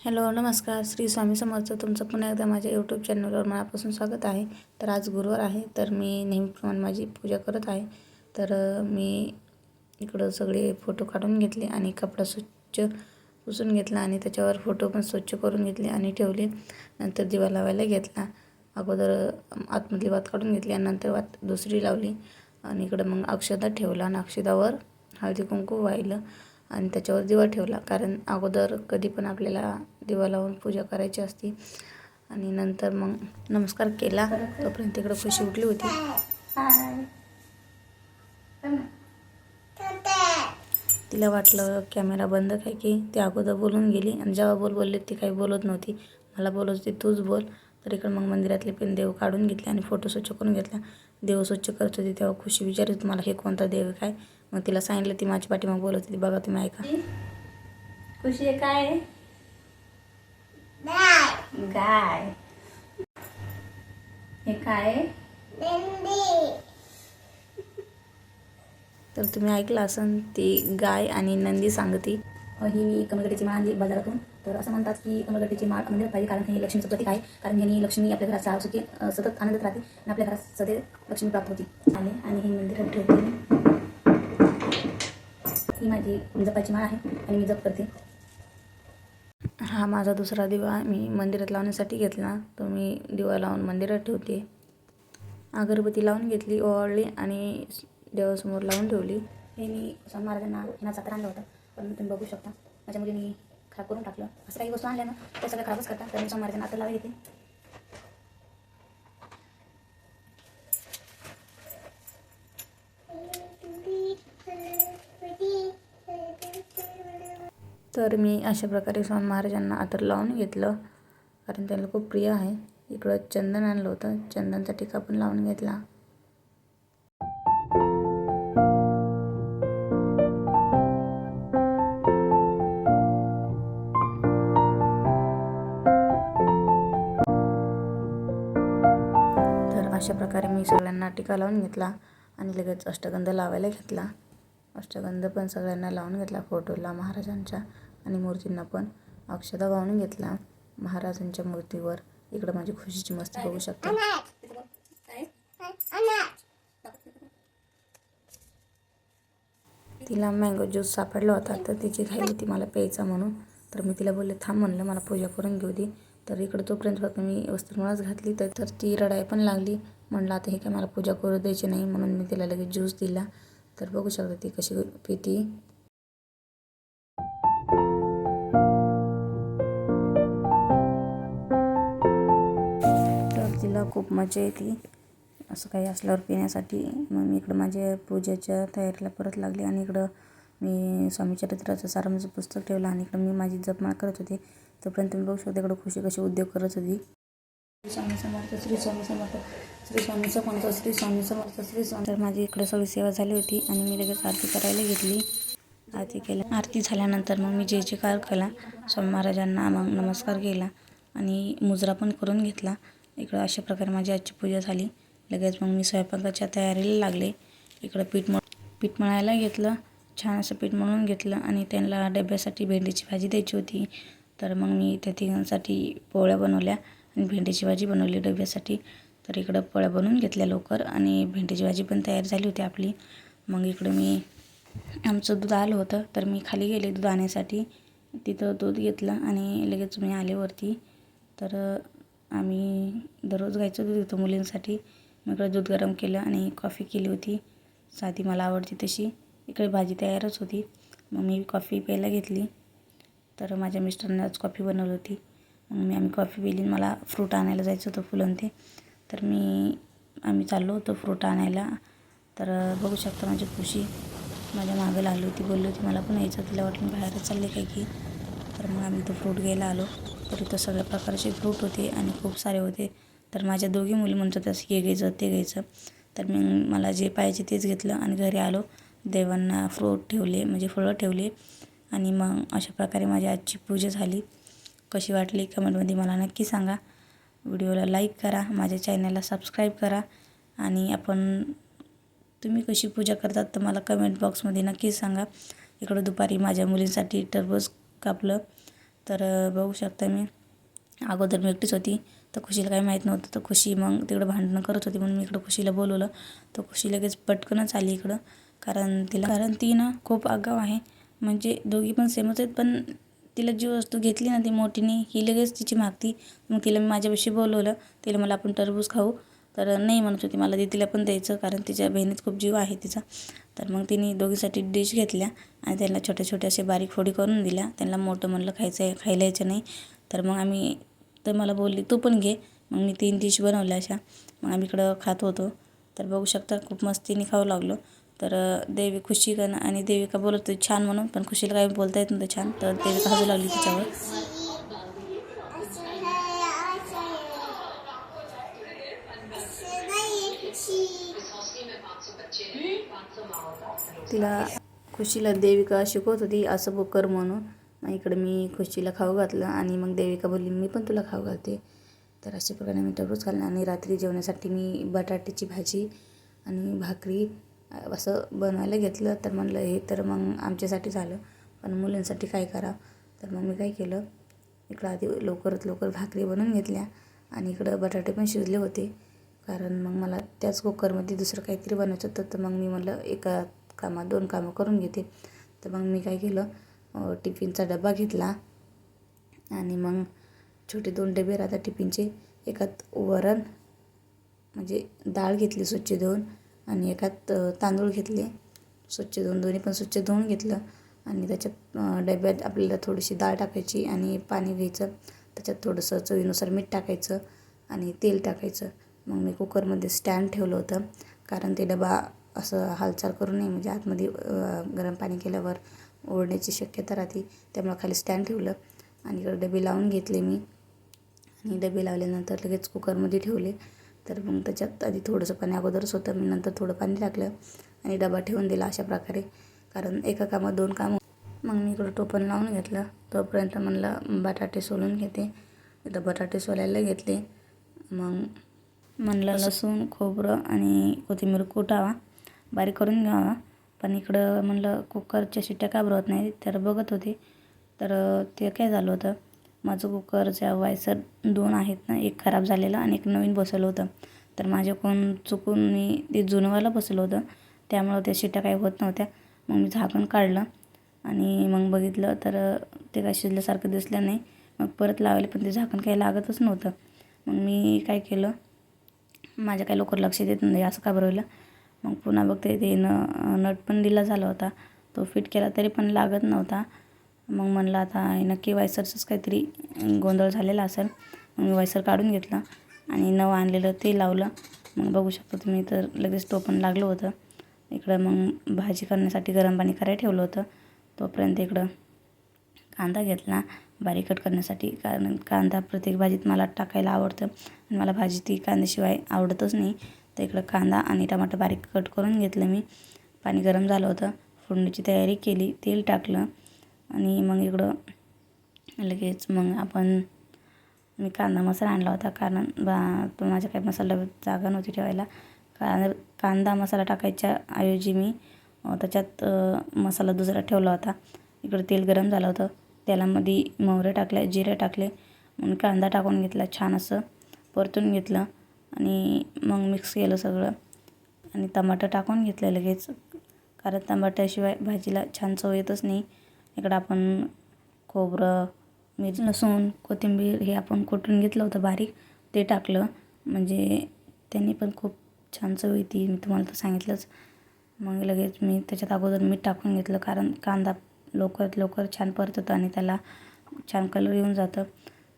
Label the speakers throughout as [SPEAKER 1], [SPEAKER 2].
[SPEAKER 1] Hello नमस्कार. श्री स्वामी समर्थ तुमचं पुन्हा एकदा माझ्या यूट्यूब चॅनलवर मनापासून स्वागत आहे. तर आज गुरुवार आहे तर मी नेहमीप्रमाणे माझी पूजा करत आहे. तर मी इकडं सगळे फोटो काढून घेतले आणि कपडा स्वच्छ पुसून घेतला आणि त्याच्यावर फोटो पण स्वच्छ करून घेतले आणि ठेवले. नंतर दिवा लावायला घेतला. अगोदर आतमधली वात काढून घेतली आणि नंतर वात दुसरी लावली. आणि इकडं मग अक्षदा ठेवला आणि अक्षदावर हळदी कुंकू वाहिलं. आणि त्याच्यावर दिवा ठेवला. कारण अगोदर कधी पण आपल्याला दिवा लावून पूजा करायची असती. आणि नंतर मग नमस्कार केला. तोपर्यंत तिकडं खुशी उठली होती. तिला वाटलं कॅमेरा बंद काय की ती अगोदर बोलून गेली. आणि जेव्हा बोल बोलले ती काही बोलत नव्हती. मला बोलत होती तूच बोल. तर इकडं मग मंदिरातले पण देव काढून घेतले आणि फोटो स्वच्छ करून घेतला. देव स्वच्छ करत होती तेव्हा खुशी विचारत मला हे कोणता देव आहे? काय मग तिला सांगितलं ती माझी पाठी मग बोलत होती बघा तुम्ही ऐका. खुशी आहे काय? आहे? गाय हे काय? आहे? तर तुम्ही ऐकलं असन ती गाय आणि नंदी सांगती. ही मी कमलगडीची माळ आणली बाजारातून. तर असं म्हणतात की कमलगडीची माळ मंदिरात पाहिजे कारण ही लक्ष्मीचं प्रतीक आहे. कारण यांनी लक्ष्मी आपल्या घरात सहा सुखी सतत आनंदात राहते आणि आपल्या घरात सदैव लक्ष्मी प्राप्त होती. आणि ही मंदिरात ठेवते मी. ही माझी जपाची माळ आहे आणि मी जप करते. हा माझा दुसरा दिवा मी मंदिरात लावण्यासाठी घेतला. तो मी दिवा लावून मंदिरात ठेवते. अगरबत्ती लावून घेतली ओवाळली आणि देवासमोर लावून ठेवली. हे मी स्वामी महाराजांना हिनाचा तर आणलं पण तुम्ही बघू शकता. माझ्या मुलीने खराब करून टाकलं. असं काही वस्तू आणल्या ना त्या सगळ्या खराबच करतात. तर मी स्वामी महाराजांना आता लावली घेते. तर मी अशा प्रकारे स्वामी महाराजांना आतर लावून घेतलं. कारण त्याला खूप प्रिय आहे. इकडं चंदन आणलं होतं. चंदनचा टिका पण लावून घेतला. तर अशा प्रकारे मी सगळ्यांना टिका लावून घेतला आणि लगेच अष्टगंध लावायला घेतला. अष्टगंध पण सगळ्यांना लावून घेतला फोटोला महाराजांच्या. आणि मूर्तींना पण अक्षदा वाहून घेतला. महाराजांच्या मूर्तीवर. इकडं माझी खुशीची मस्ती बघू शकते. तिला मँगो ज्यूस सापडला होता तर तिची घाई होती मला प्यायचा म्हणून. तर मी तिला बोलले थांब म्हणलं मला पूजा करून घेऊ दे. तर इकडं तोपर्यंत फक्त मी वस्त्रमाळाच घातली तर तर ती रडाय पण लागली. म्हणलं आता हे काय मला पूजा करू द्यायची नाही? म्हणून मी तिला लगेच ज्यूस दिला. तर बघू शकता ती कशी पिती. खूप मजा येते. असं काही असल्यावर पिण्यासाठी. मग मी इकडं माझ्या पूजेच्या तयारीला परत लागले आणि इकडं मी स्वामी चरित्राचं सारांचं पुस्तक ठेवलं आणि इकडं मी माझी जपमाळ करत होते. तोपर्यंत मी बघू शकते इकडं खुशी कशी उद्योग करत होती. श्री स्वामी समर्थ श्री स्वामी समर्थ श्री स्वामी समर्थ श्री स्वामी समर्थ श्री स्वामी तर माझी इकडं सगळी सेवा झाली होती आणि मी लगेच आरती करायला घेतली. आरती केल्या आरती झाल्यानंतर मग मी जे जे कार केला स्वामी महाराजांना मग नमस्कार केला आणि मुजरा पण करून घेतला. इकडं अशा प्रकारे माझी आजची पूजा झाली. लगेच मग मी स्वयंपाकाच्या तयारीला लागले. इकडं पीठ मळ पीठ मळायला घेतलं. छान असं पीठ मळून घेतलं आणि त्यांना डब्यासाठी भेंडीची भाजी द्यायची होती. तर मग मी त्या तिघांसाठी पोळ्या बनवल्या आणि भेंडीची भाजी बनवली डब्यासाठी. तर इकडं पोळ्या बनवून घेतल्या लवकर आणि भेंडीची भाजी पण तयार झाली होती आपली. मग इकडं मी आमचं दूध आलं होतं. तर मी खाली गेले दूध आणण्यासाठी तिथं दूध घेतलं आणि लगेच मी आले वरती. तर आम्ही दररोज गायचं दूध घेतो मुलींसाठी. मग इकडं दूध गरम केलं आणि कॉफी केली होती. साधी मला आवडती तशी. इकडे भाजी तयारच होती. मग मी कॉफी प्यायला घेतली. तर माझ्या मिस्टरांनी आज कॉफी बनवली होती. मग मी आम्ही कॉफी पिली मला फ्रूट आणायला जायचं होतं फुलं ते तर मी आम्ही चाललो होतो फ्रूट आणायला. तर बघू शकता माझी खुशी. माझ्या मागं लागली होती बोलली होती मला पण यायचं तिला वाटलं बाहेरच चालले काय की. तर मग आम्ही तो फ्रूट घ्यायला आलो. तर इथं सगळ्या प्रकारचे फ्रूट होते आणि खूप सारे होते. तर माझ्या दोघी मुली म्हणत होत्या हे घ्यायचं ते घ्यायचं. तर मी मला जे पाहिजे तेच घेतलं आणि घरी आलो. देवांना फ्रूट ठेवले म्हणजे फळं ठेवले. आणि मग अशा प्रकारे माझी आजची पूजा झाली. कशी वाटली कमेंटमध्ये मला नक्की सांगा. व्हिडिओला लाईक करा माझ्या चॅनलला सबस्क्राईब करा. आणि आपण तुम्ही कशी पूजा करतात तर मला कमेंट बॉक्समध्ये नक्कीच सांगा. इकडं दुपारी माझ्या मुलींसाठी टरबूज कापलं. तर बघू शकता मी. अगोदर मी एकटीच होती. तर खुशीला काही माहीत नव्हतं. तर खुशी मग तिकडं भांडणं करत होती. म्हणून मी इकडं खुशीला बोलवलं. तर खुशी लगेच पटकनच आली इकडं. कारण तिला कारण ती ना खूप आगाव आहे. म्हणजे दोघी पण सेमच आहेत. पण तिला जी वस्तू घेतली ना ती मोठीने ही लगेच तिची मागती. मग तिला मी माझ्यापाशी बोलवलं. तिला मला आपण टरबूज खाऊ. तर नाही म्हणत होती मला. ते तिला पण द्यायचं. कारण तिच्या बहिणीत खूप जीव आहे तिचा. तर मग तिने दोघीसाठी डिश घेतल्या आणि त्यांना छोट्या छोट्या असे बारीक फोडी करून दिल्या. त्यांना मोठं म्हणलं खायचं आहे खायला यायचं नाही. तर मग आम्ही तर मला बोलली तू पण घे. मग मी तीन डिश बनवल्या अशा. मग आम्ही इकडं खात होतो. तर बघू शकता खूप मस्तीने खाऊ लागलो. तर देवी खुशी का ना आणि देविका बोलत होती छान म्हणून पण खुशीला काही बोलता येत नव्हतं छान. तर देविका हसू लागली तिच्यावर. तिला खुशीला देविका शिकवत होती असं बघ कर म्हणून. मग इकडे मी खुशीला खाऊ घातलं आणि मग देविका बोलली मी पण तुला खाऊ घालते. तर अशा प्रकारे मी टरबूज खाल्लं आणि रात्री जेवणासाठी मी बटाट्याची भाजी आणि भाकरी असं बनवायला घेतलं. तर म्हणलं हे तर मग आमच्यासाठी झालं पण मुलींसाठी काय करा? तर मग मी काय केलं इकडं आधी लवकरात लवकर भाकरी बनवून घेतल्या आणि इकडं बटाटे पण शिजले होते. कारण मग मला त्याच कुकरमध्ये दुसरं काहीतरी बनवायचं होतं तर मग मी म्हणलं एका कामात दोन कामं करून घेते. तर मग मी काय केलं टिफिनचा डबा घेतला आणि मग छोटे दोन डबे राहतात टिफिनचे. एकात वरण म्हणजे डाळ घेतली स्वच्छ धुवून आणि एकात तांदूळ घेतले. स्वच्छ धुवून दोन्ही पण स्वच्छ धुवून घेतलं आणि त्याच्यात डब्यात आपल्याला थोडीशी डाळ टाकायची आणि पाणी घ्यायचं. त्याच्यात थोडंसं चवीनुसार मीठ टाकायचं आणि तेल टाकायचं. मग मी कुकरमध्ये स्टँड ठेवलं होतं. कारण ते डबा असं हालचाल करू नये. म्हणजे आतमध्ये गरम पाणी केल्यावर ओढण्याची शक्यता राहते. त्यामुळे खाली स्टँड ठेवलं आणि इकडे डबे लावून घेतले मी. आणि डबे लावल्यानंतर लगेच कुकरमध्ये ठेवले. तर मग त्याच्यात आधी थोडंसं पाणी अगोदरच होतं. मी नंतर थोडं पाणी टाकलं आणि डबा ठेवून दिला अशा प्रकारे. कारण एका कामात दोन कामं मग मी इकडं टोपण लावून घेतलं. तोपर्यंत म्हणलं बटाटे सोलून घेते. तर बटाटे सोलायला घेतले. मग म्हणलं लसूण खोबरं आणि कोथिंबीर कुटावा. बारीक करून घ्यावा. पण इकडं म्हणलं कुकरच्या शिट्ट्या का भरवत नाही तर बघत होते. तर ते काय झालं होतं? माझं कुकरच्या वायसर दोन आहेत ना एक खराब झालेलं आणि एक नवीन बसवलं होतं. तर माझ्याकडून चुकून मी ते जुनवाला बसवलं होतं. त्यामुळं त्या शिट्ट्या काही होत नव्हत्या. मग मी झाकण काढलं आणि मग बघितलं तर ते काय शिजल्यासारखं दिसलं नाही. मग परत लावले पण ते झाकण काही लागतच नव्हतं. मग मी काय केलं? माझ्या काही लवकर लक्ष देत नाही असं का बरवलं मग पुन्हा बघते ते न नट पण दिला झाला होता. तो फिट केला तरी पण लागत नव्हता. मग म्हणलं आता नक्की वायसरचंच काहीतरी गोंधळ झालेला असेल. मग मी वायसर काढून घेतलं आणि नवं आणलेलं ते लावलं. मग बघू शकतो तुम्ही तर लगेच तो पण लागलं होतं. इकडं मग भाजी करण्यासाठी गरम पाणी करायला ठेवलं होतं. तोपर्यंत इकडं कांदा घेतला बारीक कट करण्यासाठी. कारण कांदा प्रत्येक भाजीत मला टाकायला आवडतं. आणि मला भाजी ती कांद्याशिवाय आवडतच नाही. तर इकडं कांदा आणि टमाटर बारीक कट करून घेतलं मी. पाणी गरम झालं होतं. फोडणीची तयारी केली तेल टाकलं आणि मग इकडं लगेच मग आपण मी कांदा मसाला आणला होता कारण बा तो माझ्या काही मसाला जागा नव्हती ठेवायला. कांदा कांदा मसाला टाकायच्या ऐवजी मी त्याच्यात मसाला दुसरा ठेवला होता. इकडं तेल गरम झालं होतं. तेलामध्ये मोहरे टाकले जिरे टाकले. म्हणून कांदा टाकून घेतला छान असं परतून घेतलं. आणि मग मिक्स केलं सगळं. आणि टमाटर टाकून घेतलं लगेच. कारण टमाट्याशिवाय भाजीला छान चव येतच नाही. इकडं आपण खोबरं मिरची लसूण कोथिंबीर हे आपण कुटून घेतलं होतं बारीक? ते टाकलं. म्हणजे त्यांनी पण खूप छान चव येते. मी तुम्हाला तर सांगितलंच. मग लगेच मी त्याच्यात अगोदर मीठ टाकून घेतलं. कारण कांदा लवकरात लवकर छान परततं आणि त्याला छान कलर येऊन जातं.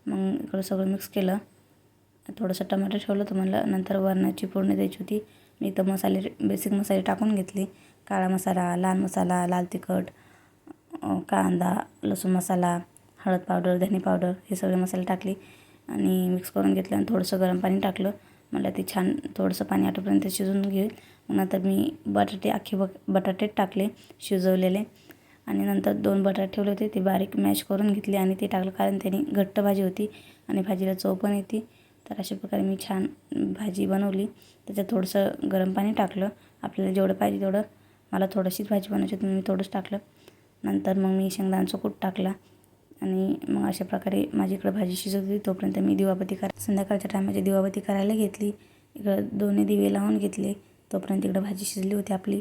[SPEAKER 1] मग इकडं सगळं मिक्स केलं. थोडंसं टमाटर ठेवलं होतं म्हणलं नंतर वरणाची फोडणी द्यायची होती. मी तर मसाले बेसिक मसाले टाकून घेतले. काळा मसाला लाल मसाला लाल तिखट कांदा लसूण मसाला हळद पावडर धने पावडर हे सगळे मसाले टाकले आणि मिक्स करून घेतलं आणि थोडंसं गरम पाणी टाकलं. मला ते छान थोडंसं पाणी आटोपर्यंत शिजवून घेईल. मग नंतर मी बटाटे अख्खे ब बटाटे टाकले शिजवलेले. आणि नंतर दोन बटाटे ठेवले होते ते बारीक मॅश करून घेतले आणि ते टाकलं कारण त्याने घट्ट भाजी होती आणि भाजीला चव पण येते. तर अशा प्रकारे मी छान भाजी बनवली. त्याच्यात थोडंसं गरम पाणी टाकलं. आपल्याला जेवढं पाहिजे तेवढं. मला थोडीशीच भाजी बनवायची होती मी थोडंच टाकलं. नंतर मग मी शेंगदाण्याचा कूट टाकला. आणि मग अशा प्रकारे माझी इकडं भाजी शिजत होती तोपर्यंत मी दिवापती कर संध्याकाळच्या टायमाची दिवापती करायला घेतली. इकडं दोन्ही दिवे लावून घेतले. तोपर्यंत इकडं भाजी शिजली होती आपली.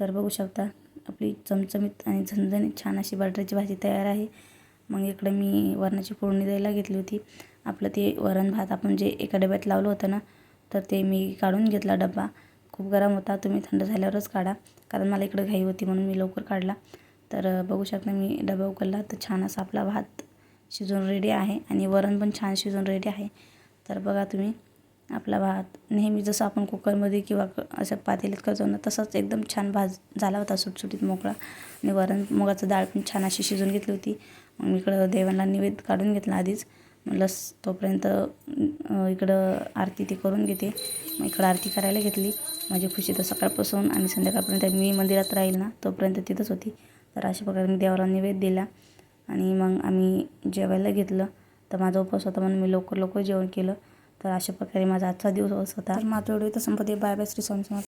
[SPEAKER 1] तर बघू शकता आपली चमचमीत आणि झणझणीत छान अशी बटाट्याची भाजी तयार आहे. मग इकडं मी वरणाची फोडणी द्यायला घेतली होती. आपलं ते वरण भात आपण जे एका डब्यात लावलं होतं ना तर ते मी काढून घेतला डबा खूप गरम होता तुम्ही थंड झाल्यावरच काढा. कारण मला इकडं घाई होती म्हणून मी लवकर काढला. तर बघू शकता मी डबा उकलला तर छान असा आपला भात शिजून रेडी आहे आणि वरण पण छान शिजून रेडी आहे. तर बघा तुम्ही आपला भात नेहमी जसं आपण कुकरमध्ये किंवा क- असं पातेल्यात करतो ना तसंच एकदम छान भाज झाला होता सुटसुटीत मोकळा. आणि वरण मुगाचं डाळ पण छान अशी शिजून घेतली होती. मग मी इकडं देवांना निवेद काढून घेतला आधीच. म्हणलं तोपर्यंत इकडं आरती ती करून घेते. मग इकडं आरती करायला घेतली. माझी खुशी तर सकाळपासून आणि संध्याकाळपर्यंत मी मंदिरात राहील ना तोपर्यंत तिथंच होती. तर अशा प्रकारे मी देवाला निवेद दिला आणि मग आम्ही जेवायला घेतलं. तर माझा उपवास होता म्हणून मी लवकर लवकर जेवण केलं. तर अशा प्रकारे माझा आजचा दिवस होता. तर माझा व्हिडिओ तर संपते बाय बाय श्री स्वामी